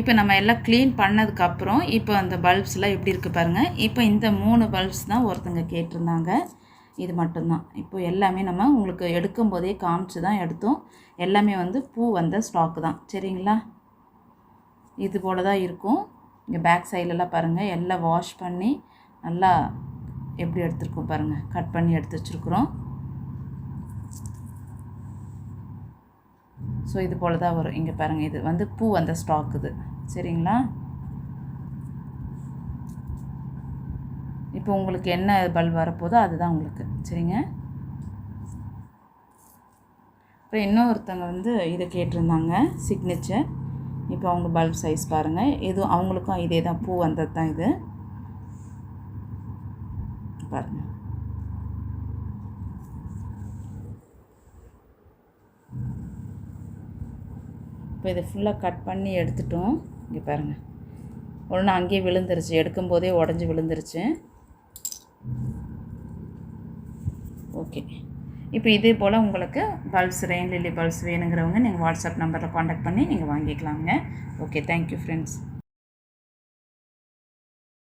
இப்போ நம்ம எல்லாம் க்ளீன் பண்ணதுக்கப்புறம் இப்போ அந்த பல்ப்ஸ்லாம் எப்படி இருக்குது பாருங்கள் இப்போ இந்த மூணு பல்ப்ஸ் தான் ஒருத்தங்க கேட்டிருந்தாங்க. இது மட்டும்தான். இப்போ எல்லாமே நம்ம உங்களுக்கு எடுக்கும் போதே காமிச்சு தான் எடுத்தோம். எல்லாமே வந்து பூ வந்த ஸ்டாக்கு தான். சரிங்களா? இது போல் தான் இருக்கும். இங்கே பேக் சைட்லலாம் பாருங்கள் எல்லாம் வாஷ் பண்ணி நல்லா எப்படி எடுத்துருக்கோம் பாருங்கள் கட் பண்ணி எடுத்து வச்சுருக்குறோம். ஸோ இது போல் தான் வரும். இங்கே பாருங்கள் இது வந்து பூ வந்த ஸ்டாக் இது. சரிங்களா? இப்போ உங்களுக்கு என்ன பல்ப் வரப்போதோ அதுதான் உங்களுக்கு. சரிங்க? அப்புறம் இன்னொருத்தவங்க வந்து இதை கேட்டிருந்தாங்க சிக்னேச்சர் இப்போ அவங்க பல்ப் சைஸ் பாருங்கள் எதுவும் அவங்களுக்கும் இதே தான் பூ வந்தது தான் இது. பாருங்கள் இப்போ இதை ஃபுல்லாக கட் பண்ணி எடுத்துட்டோம். இங்கே பாருங்கள் ஒன்று அங்கேயே விழுந்துருச்சு. எடுக்கும்போதே உடஞ்சி விழுந்துருச்சு. ஓகே இப்போ இதே போல் உங்களுக்கு பல்ப்ஸ் ரெயின் லில்லி பல்ப்ஸ் வேணுங்கிறவங்க நீங்கள் வாட்ஸ்அப் நம்பரில் காண்டாக்ட் பண்ணி நீங்கள் வாங்கிக்கலாங்க ஓகே தேங்க்யூ ஃப்ரெண்ட்ஸ்